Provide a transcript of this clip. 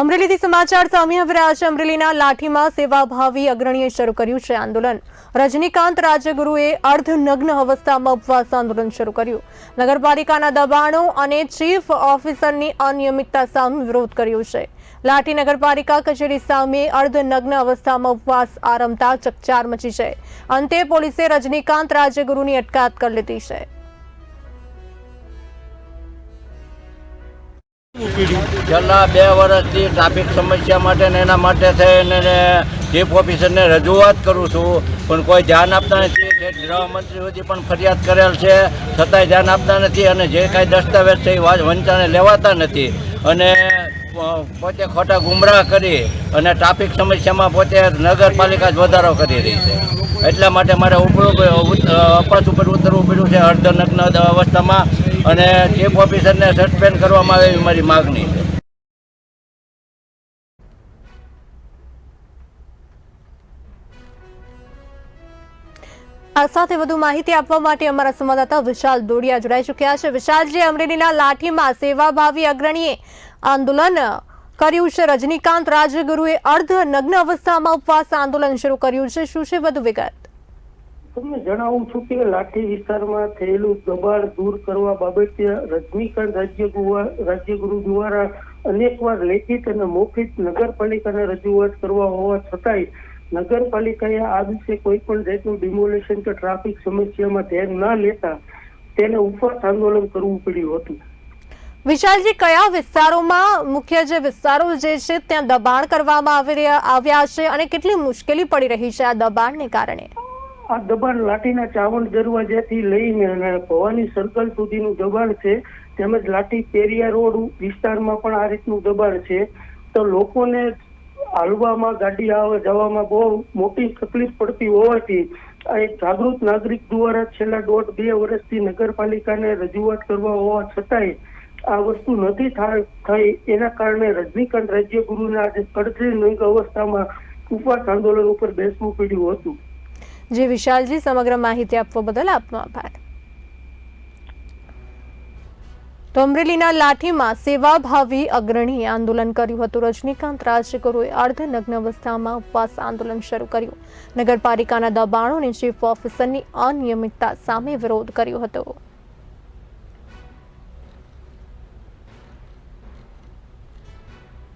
અમરેલીથી સમાચાર સામે હવે આજે અમરેલીના લાઠીમાં સેવાભાવી અગ્રણીએ શરૂ કર્યું છે આંદોલન. રજનીકાંત રાજગુરુએ અર્ધનગ્ન અવસ્થામાં ઉપવાસ આંદોલન શરૂ કર્યું. નગરપાલિકાના દબાણો અને ચીફ ઓફિસરની અનિયમિતતા સામે વિરોધ કર્યો છે. લાઠી નગરપાલિકા કચેરી સામે અર્ધનગ્ન અવસ્થામાં ઉપવાસ આરંભતા ચકચાર મચી છે. અંતે પોલીસે રજનીકાંત રાજગુરુની અટકાયત કરી લીધી છે. છેલ્લા બે વર્ષથી ટ્રાફિક સમસ્યા માટે ને એના માટે થઈને ચીફ ઓફિસરને રજૂઆત કરું છું. પણ કોઈ ધ્યાન આપતા નથી. ગૃહમંત્રી સુધી પણ ફરિયાદ કરેલ છે, છતાંય ધ્યાન આપતા નથી અને જે કાંઈ દસ્તાવેજ છે એ વંચાને લેવાતા નથી. અને પોતે ખોટા ગુમરાહ કરી અને ટ્રાફિક સમસ્યામાં પોતે નગરપાલિકા જ વધારો કરી રહી છે. એટલા માટે મારે ઉપર અપાસ ઉપર ઉતરવું પડ્યું છે. અર્ધનગ્ન અવસ્થામાં અને ચીફ ઓફિસરને સસ્પેન્ડ કરવામાં આવે એવી મારી માગણી છે. આ સાથે વધુ માહિતી આપવા માટે અમારા સંવાદદાતા વિશાલ દોડિયા જોડાઈ ચૂક્યા છે. વિશાલજી, અમરેલીના લાઠીમાં સેવાભાવી અગ્રણીએ આંદોલન કર્યું છે. રજનીકાંત રાજગુરુએ અર્ધ નગ્ન અવસ્થામાં ઉપવાસ આંદોલન શરૂ કર્યું છે. શું છે? વધુ વિગત. તમને જણાવું છું કે લાઠી વિસ્તારમાં થયેલું દબાણ દૂર કરવા બાબતે રજનીકાંત રાજ્યગુરુ દ્વારા અનેકવાર લેખિત અને મૌખિક નગરપાલિકાને રજૂઆત કરવા હોવા છતાંય નગરપાલિકાએ આ દિવસે કોઈ પણ જાતનું ડિમોલેશન કે ટ્રાફિક સમસ્યામાં ધ્યાન ના લેતા તેને ઉપવાસ આંદોલન કરવું પડ્યું હતું. વિશાલજી, કયા વિસ્તારોમાં, મુખ્ય જે વિસ્તારો જે છે, ત્યાં દબાણ કરવામાં આવી રહ્યા, આવ્યા છે અને કેટલી મુશ્કેલી પડી રહી છે આ દબાણને કારણે? આ દબાણ લાઠીના ચાવંડ દરવાજાથી લઈને અને ભવાની સર્કલ સુધીનું દબાણ છે, તેમજ લાઠી પેરિયા રોડ વિસ્તારમાં પણ આ રીતનું દબાણ છે. તો લોકોને હાલવામાં ગાડી આવવા જવામાં બહુ મોટી તકલીફ પડતી હોવાથી એક જાગૃત નાગરિક દ્વારા છેલ્લા દોઢ બે વર્ષથી નગરપાલિકાને રજૂઆત કરવા હોવા છતાંય આ વસ્તુ નથી થઈ. એના કારણે રજનીકાંત રાજ્યગુરુને આજે કડતરી અવસ્થામાં ઉપવાસ આંદોલન ઉપર બેસવું પડ્યું હતું. જે વિશાલજી સમગ્ર માહિતી આપવા બદલ આપનો આભાર. તો અમરેલીના લાઠીમાં સેવાભાવી અગ્રણીએ આંદોલન કર્યું હતું. રજનીકાંત રાજગુરુએ અર્ધનગ્ન અવસ્થામાં ઉપવાસ આંદોલન શરૂ કર્યું. નગરપાલિકાના દબાણો અને ચીફ ઓફિસરની અનિયમિતતા સામે વિરોધ કર્યો હતો.